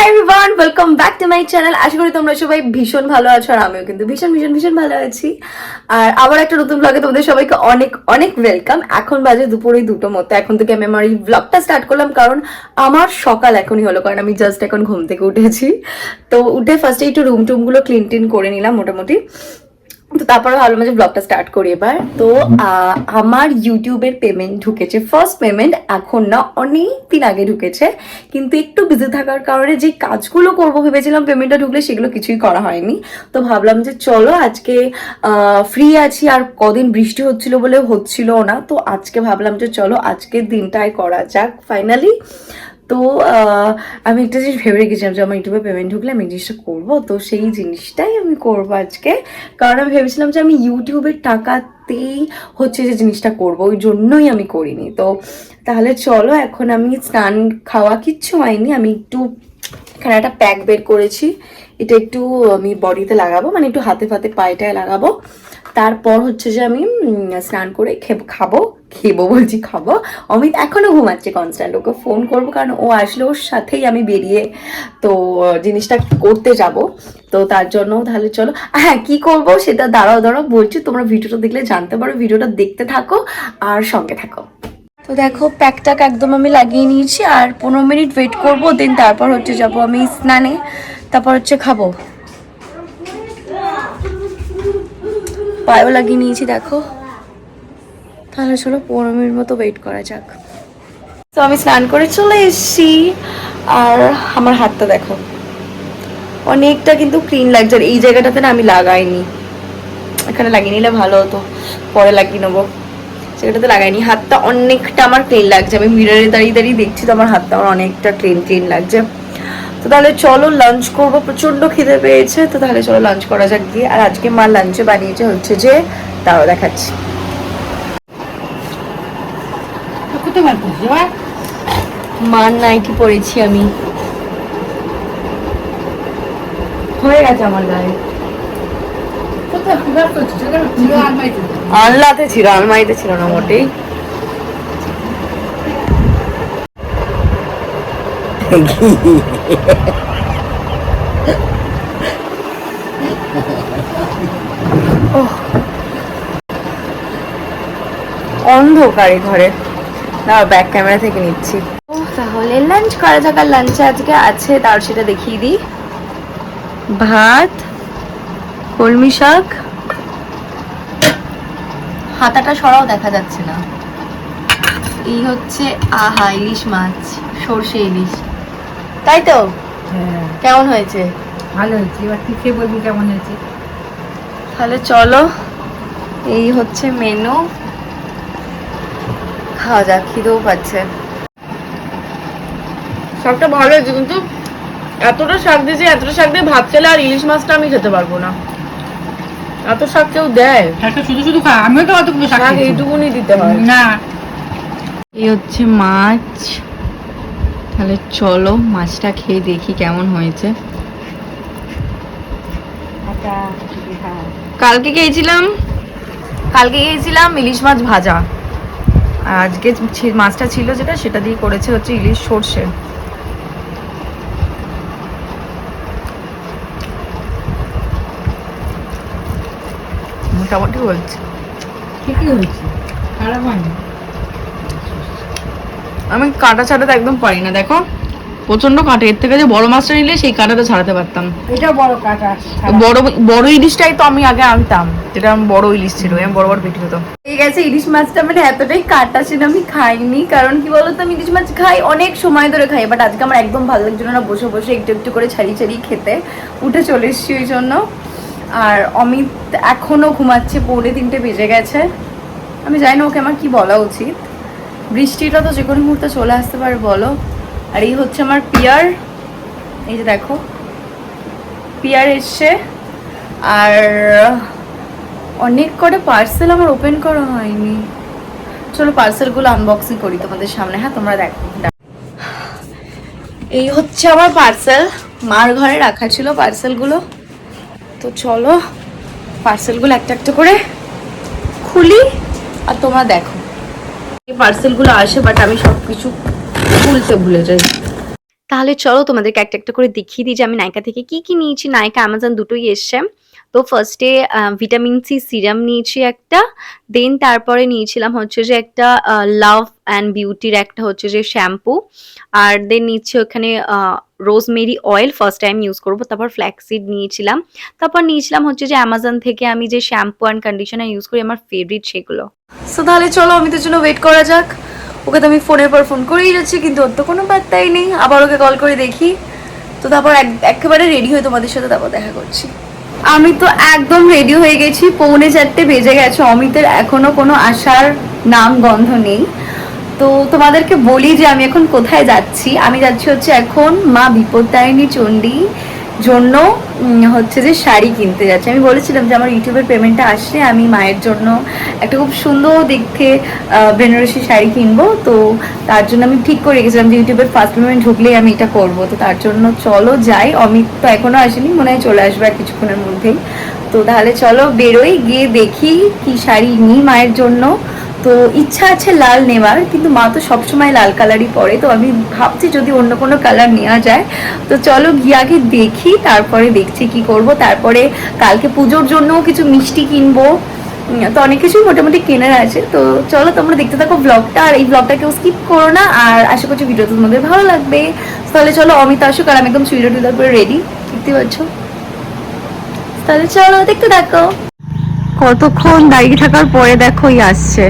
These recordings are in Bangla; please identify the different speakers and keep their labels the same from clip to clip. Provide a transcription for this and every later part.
Speaker 1: Hi everyone welcome back to my channel আশা করি তোমরা সবাই ভীষণ ভালো আছো আর আমিও কিন্তু ভীষণ ভীষণ ভীষণ ভালো আছি। আর আবার একটা নতুন ব্লগে তোমাদের সবাইকে অনেক অনেক ওয়েলকাম এখন বাজে দুপুরে দুটো মতো। এখন থেকে আমি আমার এই ব্লগটা স্টার্ট করলাম কারণ আমার সকাল এখনই হলো, কারণ আমি জাস্ট এখন ঘুম থেকে উঠেছি। তো উঠে ফার্স্টে একটু রুম টুমগুলো ক্লিন টিন করে নিলাম মোটামুটি। তো তারপরে ভাবলাম যে ব্লগটা স্টার্ট করি এবার। তো আমার ইউটিউবের পেমেন্ট ঢুকেছে। ফার্স্ট পেমেন্ট এখন না অনেক দিন আগে ঢুকেছে। কিন্তু একটু বিজি থাকার কারণে যে কাজগুলো করব ভেবেছিলাম পেমেন্টটা ঢুকলে সেগুলো কিছুই করা হয়নি। তো ভাবলাম যে চলো আজকে ফ্রি আছি আর কদিন বৃষ্টি হচ্ছিল বলে হচ্ছিল না। তো আজকে ভাবলাম যে চলো আজকের দিনটাই করা যাক। ফাইনালি তো আমি একটা জিনিস ভেবে রেখেছিলাম যে আমার ইউটিউবে পেমেন্ট ঢুকলে আমি জিনিসটা করব। তো সেই জিনিসটাই আমি করব আজকে। কারণ আমি ভেবেছিলাম যে আমি ইউটিউবের টাকাতেই হচ্ছে যে জিনিসটা করব, ওই জন্যই আমি করিনি। তো তাহলে চলো, এখন আমি স্নান খাওয়া কিচ্ছু হয়নি, আমি একটু, এখানে একটা প্যাক বের করেছি। এটা একটু আমি বডিতে লাগাবো মানে একটু হাতে ফাতে পায়েটায় লাগাবো। তারপর হচ্ছে যে আমি স্নান করে খেব- খাব বলছি খাব। অমিত এখনও ঘুমাচ্ছে কনস্ট্যান্ট ওকে ফোন করব কারণ ও আসলে ওর সাথেই আমি বেরিয়ে তো, জিনিসটা করতে যাব। তো তার জন্য তাহলে চলো। হ্যাঁ কি করব সেটা দাঁড়াও দাঁড়াও বলছি, তোমরা ভিডিওটা দেখলে জানতে পারো, ভিডিওটা দেখতে থাকো আর সঙ্গে থাকো। তো দেখো প্যাকটাক একদম আমি লাগিয়ে নিয়েছি আর পনেরো মিনিট ওয়েট করব দেন তারপর হচ্ছে যাব আমি স্নানে, তারপর হচ্ছে খাব। পায়েও লাগিয়ে নিয়েছি, দেখো। তাহলে চলো পনেরো মিনিট মতো ওয়েট করা যাক। তো আমি স্নান করে চলে এসেছি, আর আমার হাতটা দেখো। অনেকটা কিন্তু ক্লিন লাগছে, আর এই জায়গাটাতে না আমি লাগাইনি। এখানে লাগিয়ে নিলে ভালো হতো, পরে লাগিয়ে নেব। সেটাতে লাগাইনি। হাতটা অনেকটা আমার ক্লিন লাগছে। আমি মিররে দাঁড়িয়ে দাঁড়িয়ে দেখছি তো আমার হাতটা আমার অনেকটা ক্লিন ক্লিন লাগছে। তো তাহলে চলো লাঞ্চ করব প্রচণ্ড খিদে পেয়েছে তো তাহলে চলো লাঞ্চ করা যাক গিয়ে। আর আজকে মা লাঞ্চে বানিয়েছে হচ্ছে যে তাও দেখাচ্ছি? মার নাইটি পরেছি আমি। হয়ে গেছে আমার গায়ে। আনলাতে ছিল আলমারিতে ছিল না মোটেই। ওহ। অন্ধকারে ঘরে। না ব্যাক ক্যামেরা থেকে নিচ্ছি। তাহলে লাঞ্চ করা যাক আর লাঞ্চে আজকে আছে তার সেটা দেখিয়ে দিই। ভাত কলমি শাক। হাতাটা সরাও দেখা যাচ্ছে না। এই হচ্ছে আহা ইলিশ মাছ সর্ষে ইলিশ। তাই তো?
Speaker 2: হ্যাঁ,
Speaker 1: কেমন হয়েছে?
Speaker 2: ভালো হয়েছে। এবার তুই খেয়ে বলবি কেমন হয়েছে।
Speaker 1: তাহলে চলো এই হচ্ছে মেনু খাওয়া যাক খিদেও পাচ্ছে।
Speaker 3: শাকটা ভালো হয়েছে কিন্তু এতটা শাক দিয়েছে এতটা শাক দিয়ে ভাত খেলে আর ইলিশ মাছটা আমি খেতে পারব না। এত শাক কেউ দেয়?
Speaker 2: শাকটা শুধু শুধু খা আমিও তো শাক
Speaker 3: শাক এইটুকুনি দিতে হয়।
Speaker 2: না।
Speaker 1: এই হচ্ছে মাছ। তাহলে চলো মাছটা খেয়ে দেখি কেমন হয়েছে।
Speaker 2: আচ্ছা হ্যাঁ।
Speaker 1: কালকে খেয়েছিলাম কালকে খেয়েছিলাম ইলিশ মাছ ভাজা। আর আজকে মাছটা ছিল যেটা সেটা দিয়ে করেছে হচ্ছে ইলিশ সর্ষে। মোটামুটি হয়েছে।
Speaker 2: ঠিকই হয়েছে। খারাপ হয়নি।
Speaker 3: আমি কাঁটা ছাড়াতে একদম পারি না দেখো। প্রচণ্ড কাঁটা এর থেকে যে বড় মাছটা নিলে সেই কাঁটাটা ছাড়াতে পারতাম।
Speaker 2: এটা বড় কাটা
Speaker 3: বড় বড় ইলিশটাই তো আমি আগে আনতাম যেটা আমার বড় ইলিশ ছিল আমি বড় বড় পেটি হতো।
Speaker 1: ঠিক আছে ইলিশ মাছটা মানে এতটাই কাটা ছিল আমি খাইনি কারণ কি বলতো আমি ইলিশ মাছ খাই অনেক সময় ধরে খাই বাট আজকে আমার একদম ভালো লাগছিল না বসে বসে একটু একটু করে ছাড়িয়ে ছাড়িয়ে খেতে। উঠে চলে এসেছি ওই জন্য। আর অমিত এখনও ঘুমাচ্ছে পৌনে তিনটে বেজে গেছে। আমি জানি না ওকে আমার কি বলা উচিত। বৃষ্টিটা তো যে কোনো মুহূর্তে চলে আসতে পারে, বলো। আর এই হচ্ছে আমার পিয়ার। এই যে দেখো, পিয়ার এসছে। আর, অনেক কটা পার্সেল আমার ওপেন করা হয়নি। চলো পার্সেলগুলো আনবক্সিং করি তোমাদের সামনে। হ্যাঁ তোমরা দেখো। এই হচ্ছে আমার পার্সেল মার ঘরে রাখা ছিল পার্সেলগুলো তো চলো পার্সেলগুলো একটা একটা করে খুলি। আর তোমরা দেখো। পার্সেলগুলো আসে বাট আমি সব কিছু খুলতে ভুলে যাই। তাহলে চলো তোমাদেরকে একটা একটা করে দেখিয়ে দিই যে আমি নায়িকা থেকে কি কি নিয়েছি। নায়িকা অ্যামাজন দুটোই এসছে। তো ফার্স্টে ভিটামিন সি সিরাম নিয়েছি একটা দেন তারপরে নিয়েছিলাম হচ্ছে যে একটা লাভ অ্যান্ড বিউটির একটা হচ্ছে যে শ্যাম্পু আর দেন নিচ্ছি ওখানে rosemary oil first time use করব, তারপর ফ্ল্যাক্সিড নিয়েছিলাম, তারপর নিয়েছিলাম হচ্ছে যে অ্যামাজন থেকে আমি যে শ্যাম্পু অ্যান্ড কন্ডিশনার ইউজ করি, আমার ফেভারিট সেগুলো। সো তাহলে চলো, অমিতের জন্য ওয়েট করা যাক। ওকে তো আমি ফোনের পর ফোন করেই যাচ্ছি, কিন্তু ওর তো কোনো বার্তাই নেই। আবার ওকে কল করে দেখি। তো তারপর এক- একেবারে রেডি হয়ে তোমাদের সাথে তারপর দেখা করছি। আমি তো একদম রেডি হয়ে গেছি। পৌনে চারটে বেজে গেছে। অমিতের এখনও কোনো আসার নাম, গন্ধ নেই। তো তোমাদেরকে বলি যে আমি এখন কোথায় যাচ্ছি? আমি যাচ্ছি হচ্ছে এখন মা বিপত্তারিণী চণ্ডী জন্য হচ্ছে যে শাড়ি কিনতে যাচ্ছি। আমি বলেছিলাম যে আমার ইউটিউবের পেমেন্টটা আসলে আমি মায়ের জন্য একটা খুব সুন্দর দেখতে বেনারসি শাড়ি কিনবো। তো তার জন্য আমি ঠিক করে রেখেছিলাম যে ইউটিউবের ফার্স্ট পেমেন্ট ঢুকলেই আমি এটা করব। তো তার জন্য চলো যাই। অমিত তো এখনও আসেনি, মনে হয় চলে আসবে আর কিছুক্ষণের মধ্যেই। তো তাহলে চলো বেরোই, গিয়ে দেখি কি শাড়ি নিই মায়ের জন্য। তো ইচ্ছা আছে লাল নেওয়ার, কিন্তু মা তো সবসময় লাল কালারই পরে, তো আমি ভাবছি যদি অন্য কোনো কালার নেওয়া যায়, তো চলো গিয়ে আগে দেখি, তারপরে দেখছি কি করব। তারপরে কালকে পুজোর জন্যও কিছু মিষ্টি কিনবো। তো অনেক কিছুই মোটামুটি কেনার আছে, তো চলো তোমরা দেখতে থাকো ব্লগটা আর এই ব্লগটা কেউ স্কিপ করো না, আর আশা করছি ভিডিওটা তোমাদের ভালো লাগবে। তাহলে চলো অমিত আসুক, আর আমি একদম চুইডা টুইডা করে রেডি দেখতে পাচ্ছ? তাহলে চলো, দেখতে থাকো। কতক্ষণ দাঁড়িয়ে থাকার পরে দেখোই আসছে।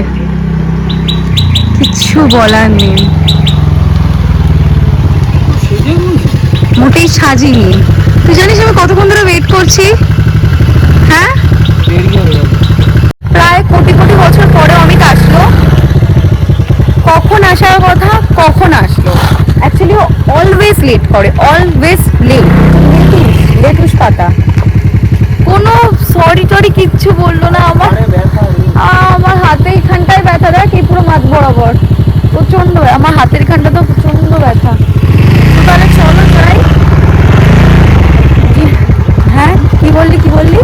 Speaker 1: কিচ্ছু বলার নেই। মোটেই সাজিনি। তুই জানিস আমি কতক্ষণ ধরে ওয়েট করছি? হ্যাঁ? প্রায় কোটি কোটি বছর পরে অমিত আসলো। কখন আসার কথা, কখন আসলো। অ্যাকচুয়ালি ও অলওয়েজ লেট করে অলওয়েজ লেট লেটুস পাতা। কোনো সরি টরি কিচ্ছু বলল না আমার। আমার হাতে এখানটায় ব্যথা দেখ এই পুরো মাথ বরাবর। প্রচণ্ড আমার হাতের এখানটা তো প্রচণ্ড ব্যথা। তাহলে চলো যাই। হ্যাঁ কি বললি কি বললি?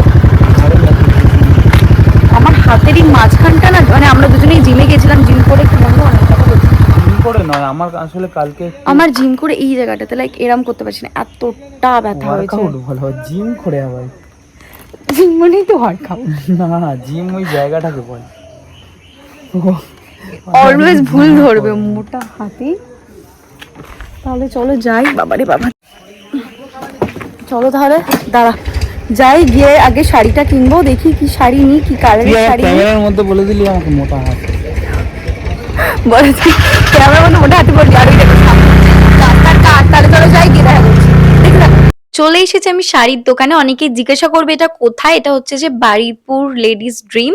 Speaker 1: আমার হাতেরই মাঝখানটা না মানে আমরা দুজনেই জিমে গেছিলাম জিম করে কি মনে অনেক
Speaker 2: করে নয় আমার আসলে কালকে
Speaker 1: আমার জিম করে এই জায়গাটাতে লাইক এরম করতে পারছি না এতটা ব্যথা হয়েছে।
Speaker 2: ভালো জিম করে আবার।
Speaker 1: জিম মানেই তো ওয়ার্কআউট
Speaker 2: না জিম ওই জায়গাটাকে বল।
Speaker 1: অলওয়েজ ভুল ধরবে মোটা হাতি। তাহলে চলো যাই বাবারে বাবা। চলো তাহলে দাঁড়া। যাই গিয়ে আগে শাড়িটা কিনবো দেখি কি শাড়ি নিই কি কালারের শাড়ি
Speaker 2: ক্যামেরার মধ্যে বলে দিলি আমাকে মোটা হাত।
Speaker 1: বলে ক্যামেরার মধ্যে মোটা হাতি বলবি আর ওই দেখো রাস্তার তাহলে চলো যাই গিয়ে দেখা না চলে এসেছি আমি শাড়ির দোকানে। অনেকেই জিজ্ঞাসা করবে এটা কোথায়? এটা হচ্ছে যে বাড়িপুর লেডিস ড্রিম,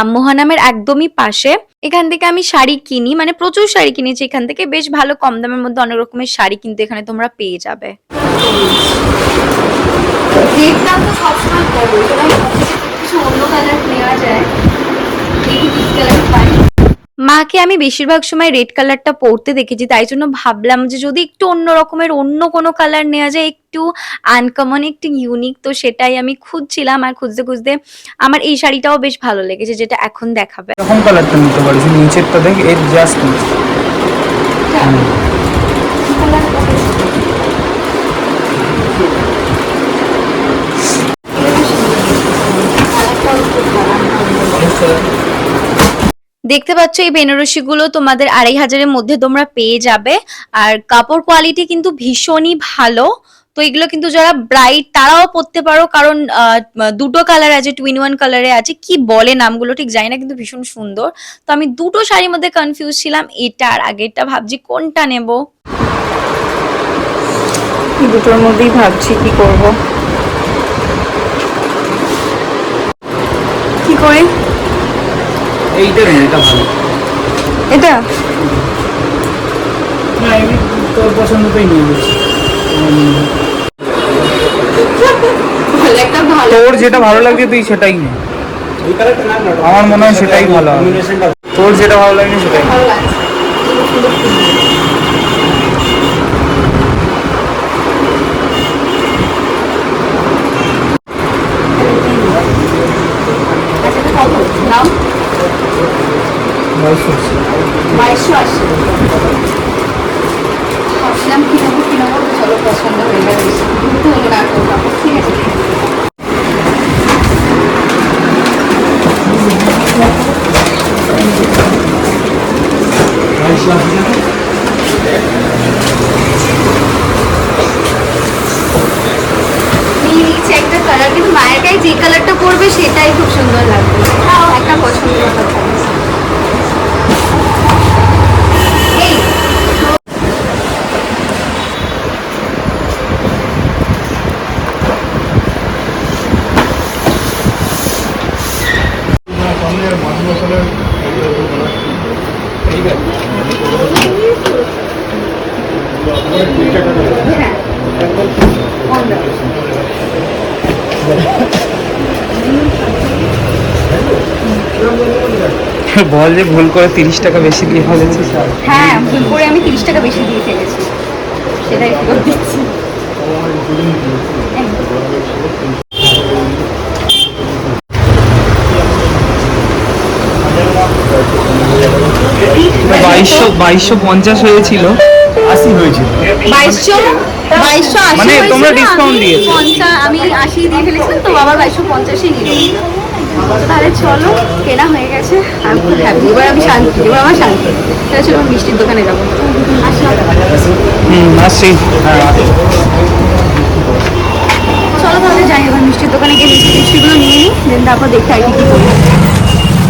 Speaker 1: আম্মোহা নামের একদমই পাশে। এখান থেকে আমি শাড়ি কিনি মানে প্রচুর শাড়ি কিনেছি এখান থেকে। বেশ ভালো কম দামের মধ্যে অনেক রকমের শাড়ি কিন্তু এখানে তোমরা পেয়ে যাবে। মাকে আমি বেশিরভাগ সময় রেড কালারটা পরতে দেখেছি তাই জন্য ভাবলাম যে যদি একটু অন্য রকমের অন্য কোনো কালার নেওয়া যায় একটু আনকমন একটু ইউনিক তো সেটাই আমি খুঁজছিলাম আর খুঁজতে খুঁজতে আমার এই শাড়িটাও বেশ ভালো লেগেছে যেটা এখন দেখাবে।
Speaker 2: এরকম কালারটা নিতে পারিস নিচেরটা দেখ এর জাস্ট
Speaker 1: দেখতে পাচ্ছ এই বেনারসিগুলো তোমাদের আড়াই হাজারের মধ্যে তোমরা পেয়ে যাবে। আর কাপড় কোয়ালিটি কিন্তু ভীষণই ভালো। তো এগুলো কিন্তু যারা ব্রাইট তারাও পরতে পারো। কারণ দুটো কালার আছে টুইন ওয়ান কালারে আছে। কি বলে নামগুলো ঠিক জানি না, কিন্তু ভীষণ সুন্দর। তো আমি দুটো শাড়ির মধ্যে কনফিউজ ছিলাম, এটা আর আগেরটা ভাবছি কোনটা নেব? দুটোর মধ্যেই ভাবছি কি করব। কি করি?
Speaker 2: এইটা নে এটা ভালো।
Speaker 1: এটা?
Speaker 2: না তোর নিয়ে
Speaker 1: ভালো।
Speaker 2: তোর যেটা ভালো লাগছে তুই সেটাই নে। আমার মনে হয় সেটাই ভালো তোর যেটা ভালো লাগে সেটাই
Speaker 1: ভালো লাগছে।
Speaker 2: বাইশশো আশি।
Speaker 1: ভাবছিলাম কিনবো কিনবো চলো পছন্দ হয়ে গেল। কিন্তু হলো না ঠিক আছে বাইশশো আশি
Speaker 2: বল যে ভুল করে তিরিশ টাকা বেশি দিয়ে ফেলেছি
Speaker 1: হ্যাঁ ভুল করে আমি তিরিশ টাকা বেশি দিয়ে ফেলেছি। সেটাই ফেরত দিচ্ছি।
Speaker 2: বাইশশো বাইশশো পঞ্চাশ হয়েছিল।
Speaker 4: আশি হয়েছিল।
Speaker 1: বাইশশো? বাইশশো আশি
Speaker 2: মানে তোমরা
Speaker 1: আমি
Speaker 2: discount দিয়েছ।
Speaker 1: পঞ্চা- আমি আশি দিয়ে ফেলেছিলাম তো বাবা বাইশশো পঞ্চাশই নিল তাহলে চলো কেনা হয়ে গেছে। আমি খুব হ্যাপি এবার আমি শান্তি এবার আমার শান্তি। তাহলে চলো মিষ্টির দোকানে যাব।
Speaker 2: আসছি।
Speaker 1: চলো তাহলে যাই এবার মিষ্টির দোকানে গিয়ে মিষ্টি মিষ্টিগুলো নিয়ে নিই দেন তারপর দেখতে আর কি কি করব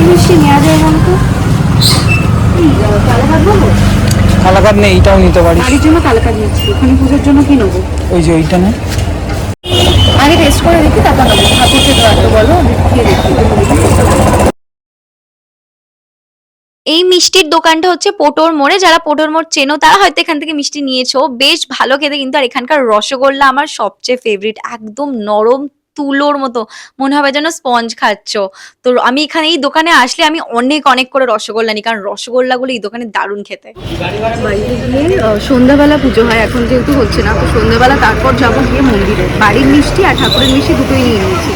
Speaker 1: মিষ্টি নেওয়া যায় বলতো? কালাকাত বলব
Speaker 2: কালাকার নেই এইটাও নিতে পারিস।
Speaker 1: বাড়ির জন্য কালাকাত নিচ্ছি ওখানে পুজোর জন্য কি নেব?
Speaker 2: ওই যে ওইটা না।
Speaker 1: আগে টেস্ট করে দেখি তারপর নেব ঠাকুরকে তো বলো দেখি।
Speaker 5: এই মিষ্টির দোকানটা হচ্ছে পোটোর মোড়ে যারা পোটোর মোড় চেনো তারা হয়তো এখান থেকে মিষ্টি নিয়েছো। বেশ ভালো খেতে কিন্তু আর এখানকার রসগোল্লা আমার সবচেয়ে ফেভারিট একদম নরম তুলোর মতো। মনে হবে যেন স্পঞ্জ খাচ্ছ। তো আমি এখানে এই দোকানে আসলে আমি অনেক অনেক করে রসগোল্লা নিই কারণ রসগোল্লাগুলো এই দোকানে দারুণ খেতে।
Speaker 1: বাড়িতে গিয়ে সন্ধ্যাবেলা পুজো হয় এখন যেহেতু হচ্ছে না তো সন্ধ্যাবেলা তারপর যাব গিয়ে মন্দিরে। বাড়ির মিষ্টি আর ঠাকুরের মিষ্টি দুটোই নিয়ে নিয়েছি।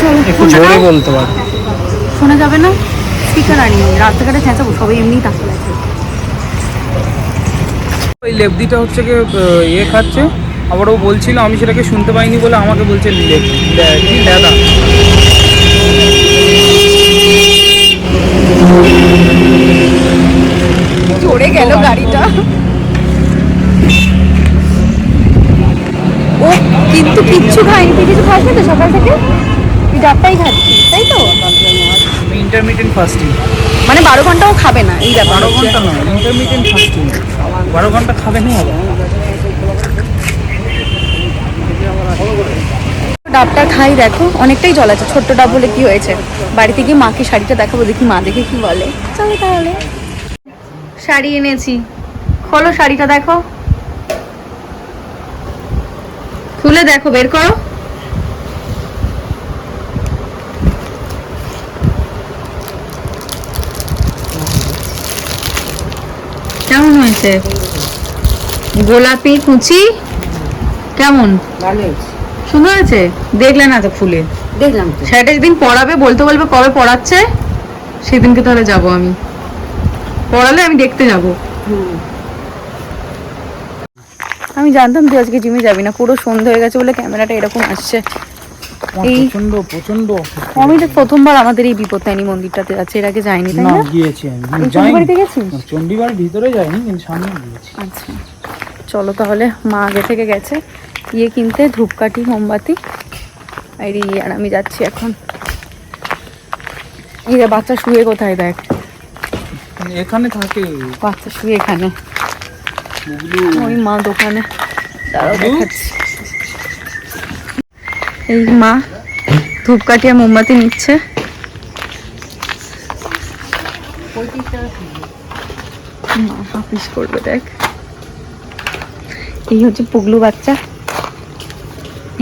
Speaker 1: তো
Speaker 2: একটু জোরে বলতে পারো।
Speaker 1: শোনা যাবে না? স্পিকার আনিনি রাস্তাঘাটে চেঁচাবো সবাই এমনিই তাকিয়ে আছে।
Speaker 2: ওই লেবদিটা হচ্ছে কি ইয়ে খাচ্ছে? আবার ও বলছিল আমি সেটাকে শুনতে পাইনি বলে আমাকে বলছে লে-
Speaker 1: চড়ে গেল গাড়িটা। ও কিন্তু কিচ্ছু তুই কিছু খাসনি তো সকাল থেকে? তুই ডাবটাই খাচ্ছিস তাই তো?
Speaker 2: আমি ইন্টারমিডিয়েন্ট ফাস্টিং
Speaker 1: মানে বারো ঘন্টাও খাবে না এই ব্যাপার
Speaker 2: বারো ঘণ্টা নয় ইন্টারমিডিয়েন্ট ফাস্টিং বারো ঘণ্টা খাবে না আবার
Speaker 1: ডাবটা খাই দেখো, অনেকটাই জল আছে, ছোট্ট ডাব বলে কি হয়েছে? বাড়িতে গিয়ে মাকে শাড়িটা দেখাবো, দেখি মা দেখে কি বলে। চলো তাহলে। শাড়ি এনেছি। খোলো শাড়িটা দেখো। খুলে দেখো, বের করো। কেমন হয়েছে? গোলাপি কুচি? কেমন? সুন্দর হয়েছে দেখলে না তো খুলে
Speaker 6: দেখলাম
Speaker 1: শাড়িটা যেদিন পড়াবে বলতে বলবে কবে পড়াচ্ছে সেদিনকে তাহলে যাব আমি। পড়ালে আমি দেখতে যাব। আমি জানতাম তুই আজকে জিমে যাবি না পুরো সন্ধে হয়ে গেছে বলে ক্যামেরাটা এরকম আসছে।
Speaker 2: প্রচণ্ড প্রচণ্ড
Speaker 1: আমি তো প্রথমবার আমাদের এই বিপত্তায়নী মন্দিরটাতে যাচ্ছে এর আগে যাইনি তাই
Speaker 2: না
Speaker 1: না?
Speaker 2: গিয়েছি আমি। যাইনি।
Speaker 1: চন্ডীবাড়িতে
Speaker 2: ভিতরে যাইনি কিন্তু সামনে গিয়েছি।
Speaker 1: আচ্ছা। চলো তাহলে মা আগে থেকে গেছে। ইয়ে কিনতে ধূপকাঠি মোমবাতি। আর এই আর আমি যাচ্ছি এখন। বাচ্চা শুয়ে কোথায় দেখ?
Speaker 2: এখানে থাকে।
Speaker 1: বাচ্চা শুয়ে এখানে। ওই মা দোকানে। দাঁড়াও দেখাচ্ছি। এই মা ধূপকাঠি আর মোমবাতি নিচ্ছে। মা হাফিস করবে দেখ। এই হচ্ছে পুগলু বাচ্চা।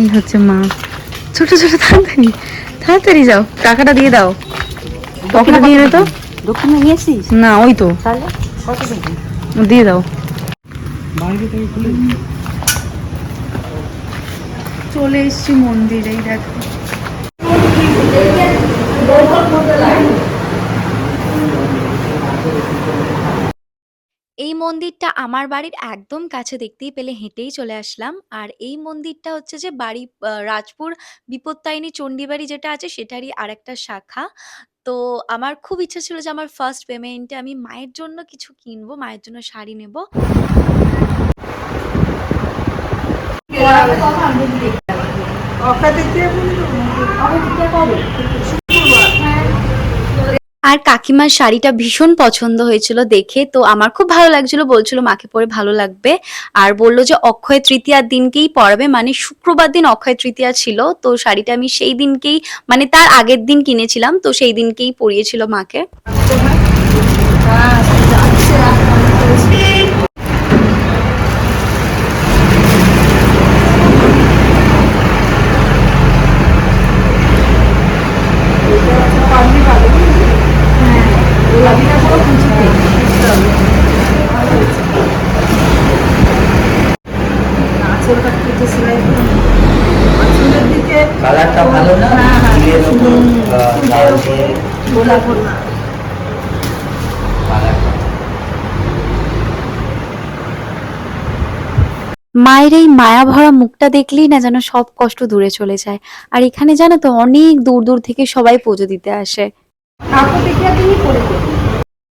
Speaker 1: এই হচ্ছে মা। ছোট ছোট তাড়াতাড়ি তাড়াতাড়ি যাও টাকাটা দিয়ে দাও। পকেটে দিয়ে তো।
Speaker 6: দোকানে নিয়েছিস?
Speaker 1: না ওই তো।
Speaker 6: তাহলে কত
Speaker 1: দিয়ে দাও।
Speaker 2: বাইরে থেকে খুলে
Speaker 1: চলে এসছি মন্দিরেই দেখো।
Speaker 5: মন্দিরটা আমার বাড়ির একদম কাছে দেখতেই পেলে, হেঁটেই চলে আসলাম। আর এই মন্দিরটা হচ্ছে যে বাড়ি রাজপুর বিপত্তায়নী চণ্ডীবাড়ি যেটা আছে সেটারই আরেকটা শাখা। তো আমার খুব ইচ্ছা ছিল যে আমার ফার্স্ট পেমেন্টে আমি মায়ের জন্য কিছু কিনবো, মায়ের জন্য শাড়ি নেব। আর কাকিমার শাড়িটা ভীষণ পছন্দ হয়েছিল দেখে, তো আমার খুব ভালো লাগছিল। বলছিল, মাকে পরে ভালো লাগবে। আর বলল যে, অক্ষয় তৃতীয়ার দিনকেই পরাবে। মানে শুক্রবার দিন অক্ষয় তৃতীয়া ছিল, তো শাড়িটা আমি সেই দিনকেই মানে তার আগের দিন কিনেছিলাম, তো সেই দিনকেই পরিয়েছিল মাকে
Speaker 4: কালারটা ভালো না দিয়ে দেবো লাল দিয়ে
Speaker 5: মায়ের এই মায়া ভরা মুখটা দেখলেই না যেন সব কষ্ট দূরে চলে যায়। আর এখানে জানো তো, অনেক দূর দূর থেকে সবাই পুজো দিতে আসে।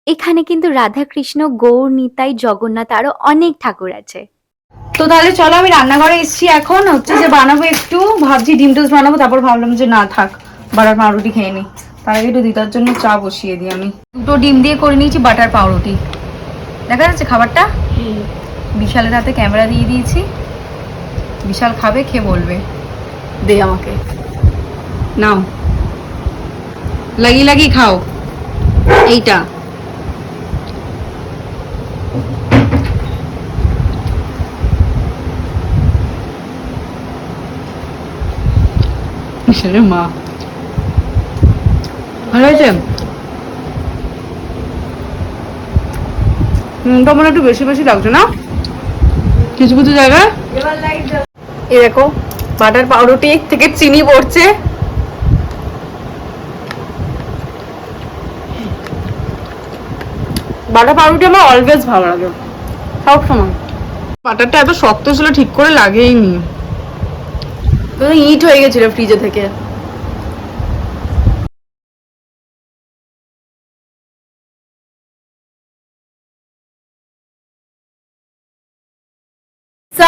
Speaker 5: এখানে কিন্তু রাধা কৃষ্ণ গৌর, নিতাই, জগন্নাথ আরও অনেক ঠাকুর আছে।
Speaker 3: তো তাহলে চলো আমি রান্নাঘরে এসেছি এখন। হচ্ছে যে বানাবো একটু, ভাবছি ডিম টোস্ট বানাবো, তারপর ভাবলাম যে না থাক বাটার পাউরুটি খেয়ে নিই তার আগে একটু দিদার জন্য চা বসিয়ে দিই আমি। দুটো ডিম দিয়ে করে নিয়েছি বাটার পাউরুটি। দেখা যাচ্ছে খাবারটা? বিশালের হাতে ক্যামেরা দিয়ে দিয়েছি। বিশাল খাবে খেয়ে বলবে। দে আমাকে। নাও। লাগিয়ে লাগিয়ে খাও। এইটা। মা। ভালো হয়েছে হয় একটু বেশি বেশি লাগছে না? কিছু কিছু জায়গায়? এই দেখো, বাটার পাউরুটি থেকে চিনি পড়ছে। বাটার পাউরুটি আমার অলওয়েজ ভালো লাগে। সব সময়। বাটারটা এত শক্ত ছিল, ঠিক করে লাগেইনি তো ইট হয়ে গেছিল ফ্রিজে থেকে।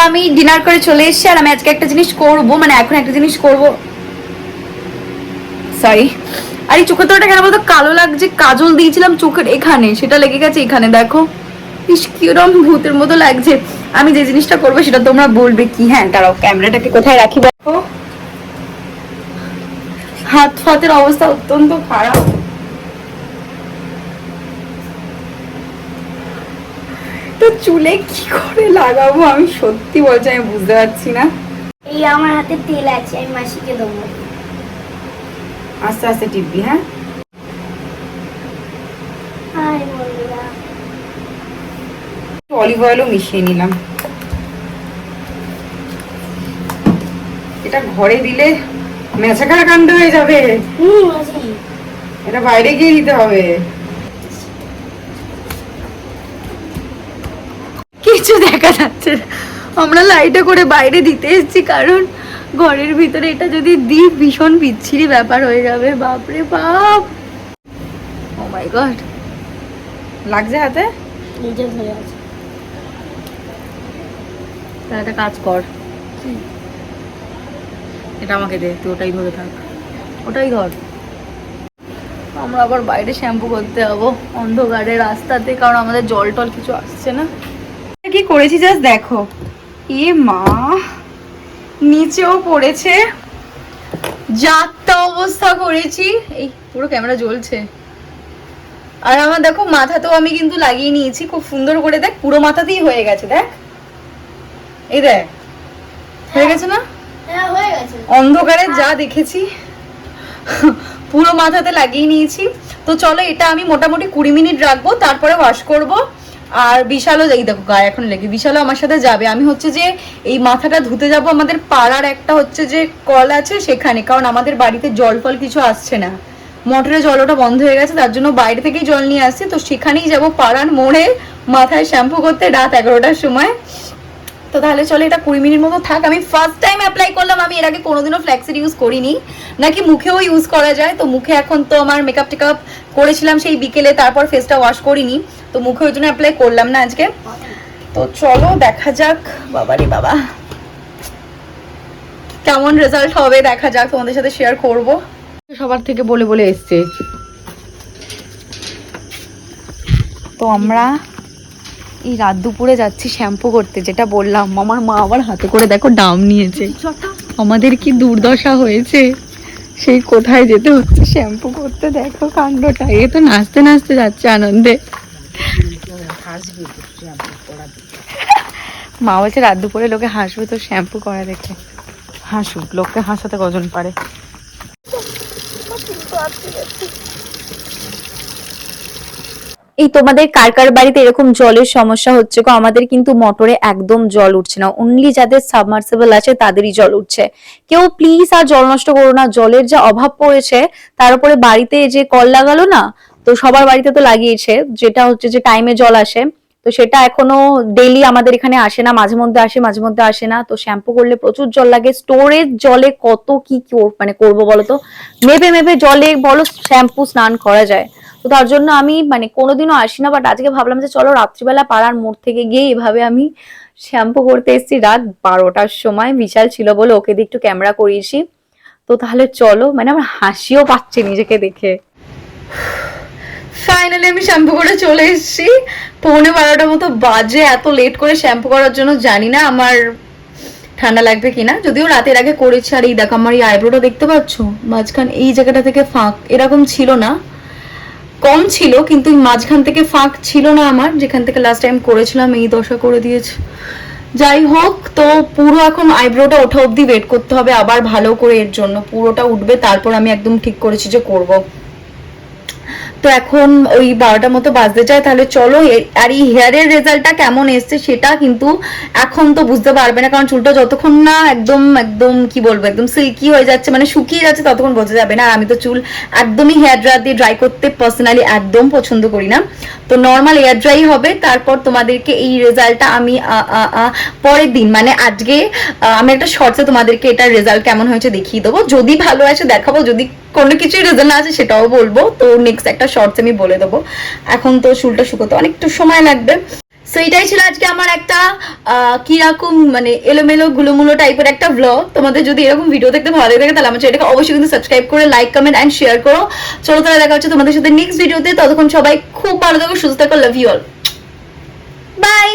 Speaker 1: আমি ডিনার করে চলে এসেছি আর আমি আজকে একটা জিনিস করব মানে এখন একটা জিনিস করব। সরি আর এই চোখের তোটা কেন বলতো? কালো লাগছে, কাজল দিয়েছিলাম চোখের এখানে, সেটা লেগে গেছে এখানে, দেখো। ইস, কিরম ভূতের মতো লাগছে। আমি যে জিনিসটা করব, সেটা তোমরা বলবে কি? হ্যাঁ দাঁড়াও, ক্যামেরাটাকে কোথায় রাখি দেখো? হাত ফাতের অবস্থা অত্যন্ত খারাপ তো চুলে কি করে লাগাবো? আমি সত্যি বলছি আমি বুঝতে পারছি না।
Speaker 7: এই আমার হাতে তেল আছে আমি মাসিকে দেবো।
Speaker 1: আস্তে আস্তে টিপবি হ্যাঁ? অলিভ অয়েলও মিশিয়ে নিলাম। এটা ঘরে দিলে মেছাকার কাণ্ড হয়ে যাবে। এটা বাইরে গিয়ে দিতে হবে। কিছু দেখা যাচ্ছে না। আমরা লাইটে করে বাইরে দিতে এসেছি কারণ ঘরের ভিতরে এটা যদি দিই ভীষণ বিচ্ছিরি ব্যাপার হয়ে যাবে। বাপরে বাপ! ও মাই গড লাগছে হাতে?
Speaker 7: নিজে ধরে আছে।
Speaker 1: তাহলে একটা কাজ কর। এটা আমাকে দে তুই ওটাই ধরে থাক। ওটাই ধর। আমরা আবার বাইরে শ্যাম্পু করতে যাব। অন্ধকারে রাস্তাতে কারণ আমাদের জল টল কিছু আসছে না। কি করেছি? জাস্ট দেখো। এ মা নিচেও পড়েছে। যাত্রা অবস্থা করেছি। এই পুরো ক্যামেরা জ্বলছে। আর আমার দেখো মাথাতেও আমি কিন্তু লাগিয়ে নিয়েছি। খুব সুন্দর করে দেখ পুরো মাথাতেই হয়ে গেছে দেখ। এই দেখ। হয়ে গেছে না?
Speaker 7: হ্যাঁ
Speaker 1: অন্ধকারে যা দেখেছি পুরো মাথাতে লাগিয়ে নিয়েছি। তো চলো এটা আমি মোটামুটি কুড়ি মিনিট রাখব তারপরে ওয়াশ করব। আর বিশালও এই দেখো গায়ে এখন লেগে, বিশালও আমার সাথে যাবে। আমি হচ্ছে যে এই মাথাটা ধুতে যাব, আমাদের পাড়ার একটা হচ্ছে যে কল আছে সেখানে, কারণ আমাদের বাড়িতে জল ফল কিছু আসছে না। মোটরের জল ওটা বন্ধ হয়ে গেছে, তার জন্য বাইরে থেকেই জল নিয়ে আসছি। তো সেখানেই যাব পাড়ার মোড়ে মাথায় শ্যাম্পু করতে রাত এগারোটার সময়। তো তাহলে চলো এটা কুড়ি মিনিট মতো থাক। আমি ফার্স্ট টাইম অ্যাপ্লাই করলাম, আমি এর আগে কোনোদিনও ফ্ল্যাক্সিড ইউজ করিনি। নাকি মুখেও ইউজ করা যায়, তো মুখে এখন তো আমার মেকআপ টেকআপ করেছিলাম সেই বিকেলে, তারপর ফেসটা ওয়াশ করিনি। তো মুখে ওই জন্য অ্যাপ্লাই করলাম না আজকে। তো চলো দেখা যাক বাবারে বাবা। কেমন রেজাল্ট হবে দেখা যাক, তোমাদের সাথে শেয়ার করব।
Speaker 3: সবার থেকে বলে বলে এসছে। তো আমরা এই রাত দুপুরে যাচ্ছি শ্যাম্পু করতে, যেটা বললাম আমার মা আবার হাতে করে দেখো ডাম নিয়েছে। আমাদের কি দুর্দশা হয়েছে? সেই কোথায় যেতে হচ্ছে? শ্যাম্পু করতে দেখো কাণ্ডটা। এ তো নাচতে নাচতে যাচ্ছে আনন্দে। মা বলছে রাত দুপুরে লোকে হাসবে তো শ্যাম্পু করা দেখে। হাসুক লোককে হাসাতে কজন পারে?
Speaker 5: এই তোমাদের কার কার বাড়িতে এরকম জলের সমস্যা হচ্ছে গো? আমাদের কিন্তু মোটরে একদম জল উঠছে না। অনলি যাদের সাবমার্সিবল আছে, তাদেরই জল উঠছে। কেউ প্লিজ আর জল নষ্ট করো না। জলের যা অভাব পড়েছে, তার উপরে বাড়িতে যে কল লাগালো না তো সবার বাড়িতে তো লাগিয়েছে, যেটা হচ্ছে যে টাইমে জল আসে। তো সেটা এখনও ডেইলি আমাদের এখানে আসে না, মাঝে মধ্যে আসে, মাঝে মধ্যে আসে না। তো শ্যাম্পু করলে প্রচুর জল লাগে। স্টোরেজ জলে কত কি মানে করব বলো তো মেপে মেপে জলে বলো শ্যাম্পু স্নান করা যায়। তো তার জন্য আমি মানে কোনোদিনও আসি না বাট আজকে ভাবলাম যে চলো রাত্রিবেলা পাড়ার মোড় থেকে গিয়ে এভাবে আমি শ্যাম্পু করতে এসেছি। রাত বারোটার সময় বিশাল ছিল বলে ওকে দিয়ে একটু ক্যামেরা করিয়েছি। তো তাহলে চলো মানে আমার হাসিও পাচ্ছে নিজেকে দেখে।
Speaker 1: ফাইনালি আমি শ্যাম্পু করে চলে এসেছি। পৌনে বারোটার মতো বাজে, এত লেট করে শ্যাম্পু করার জন্য জানি না আমার ঠান্ডা লাগবে কিনা। যদিও রাতের আগে করেছি, আর এই দেখো আমার এই আইব্রোটা দেখতে পাচ্ছ? মাঝখান, এই জায়গাটা থেকে ফাঁক, এরকম ছিল না। কম ছিল, কিন্তু মাঝখান থেকে ফাঁক ছিল না আমার, যেখান থেকে লাস্ট টাইম করেছিলাম, এই দশা করে দিয়েছে। যাই হোক, তো পুরো এখন আইব্রোটা ওঠা অবধি ওয়েট করতে হবে, আবার ভালো করে এর জন্য। পুরোটা উঠবে, তারপর আমি একদম ঠিক করেছি যে করব। তো এখন ওই বারোটার মতো বাজতে যায় তাহলে চলো আর এই হেয়ারের রেজাল্টটা কেমন এসছে সেটা কিন্তু এখন তো বুঝতে পারবে না, কারণ চুলটা যতক্ষণ না একদম একদম কি বলব, একদম সিল্কি হয়ে যাচ্ছে মানে শুকিয়ে যাচ্ছে ততক্ষণ বোঝা যাবে না। আর আমি তো চুল একদমই হেয়ার ড্রায়ার দিয়ে ড্রাই করতে পার্সোনালি একদম পছন্দ করি না। তো নর্মাল এয়ার ড্রাই হবে, তারপর তোমাদেরকে এই রেজাল্টটা আমি পরের দিন মানে আজকে আমি একটা শর্টসে তোমাদেরকে এটার রেজাল্ট কেমন হয়েছে দেখিয়ে দেবো। যদি ভালো আছে দেখাবো, যদি কোনো কিছুই রেজাল্ট না আছে, সেটাও বলব। তো নেক্সট একটা শর্টস আমি বলে দেবো। এখন তো চুলটা শুকোতে অনেকটা সময় লাগবে। সো এটাই ছিল আজকে আমার একটা কীরকম মানে এলোমেলো, গুলোমুলো টাইপের একটা ব্লগ তোমাদের যদি এরকম ভিডিও দেখতে ভালো লাগে তাহলে আমার চ্যানেলটাকে অবশ্যই কিন্তু সাবস্ক্রাইব করে লাইক কমেন্ট অ্যান্ড শেয়ার করো। চলো তাহলে দেখা হচ্ছে তোমাদের সাথে নেক্সট ভিডিওতে ততক্ষণ সবাই খুব ভালো থাকো, সুস্থ থাকো লাভ ইউ অল বাই